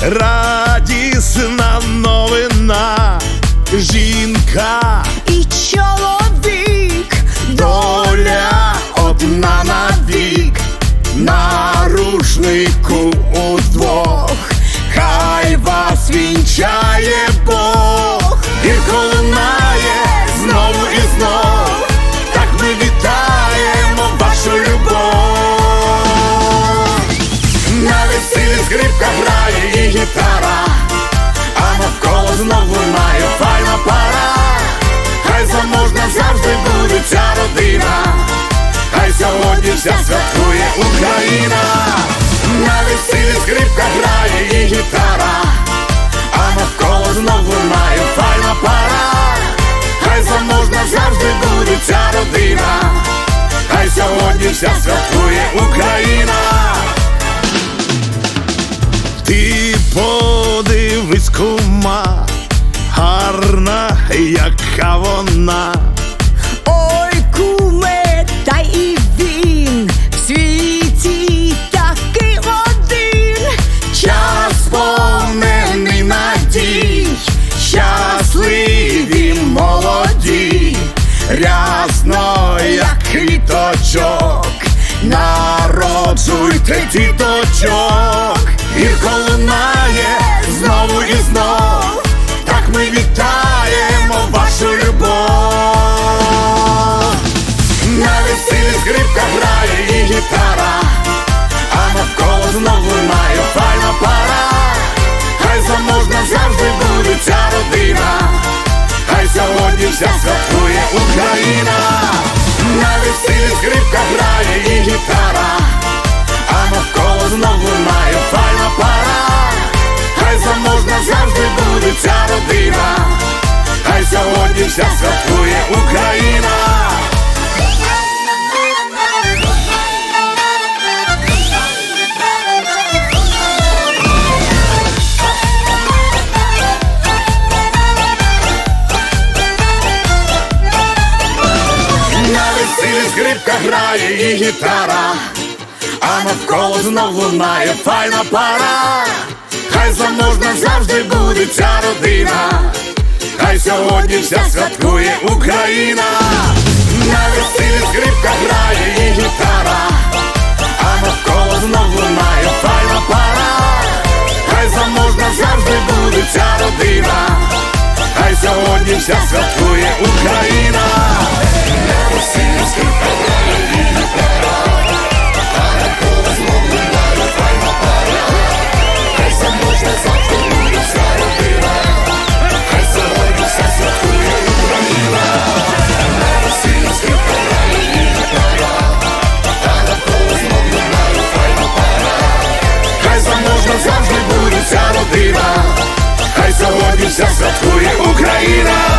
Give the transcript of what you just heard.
Ra ця родина, хай сьогодні вся святкує Україна, на весіллі скрипка грає і гітара, а навколо знову лунає файна пара, хай заможна завжди буде ця родина, хай сьогодні вся святкує Україна. Ти подивись, кума, гарна, яка вона. Гірко лунає знову і знов, так ми вітаємо вашу любов. На весіллі скрипка грає і гітара, а навколо знову лунає файна пара, хай заможна завжди буде ця родина, хай сьогодні вся святкує Україна, на весіллі скрипка грає і гітара, родина, хай сьогодні вся святкує Україна. На весіллі скрипка грає і гітара, а навколо знов лунає файна пара, хай заможна завжди буде ця родина, хай сьогодні вся святкує Україна, на весіллі скрипка грає і гітара, а навколо знов лунає файна пара, хай заможна завжди буде ця родина, хай сьогодні вся святкує Україна. Вся святкує Україна.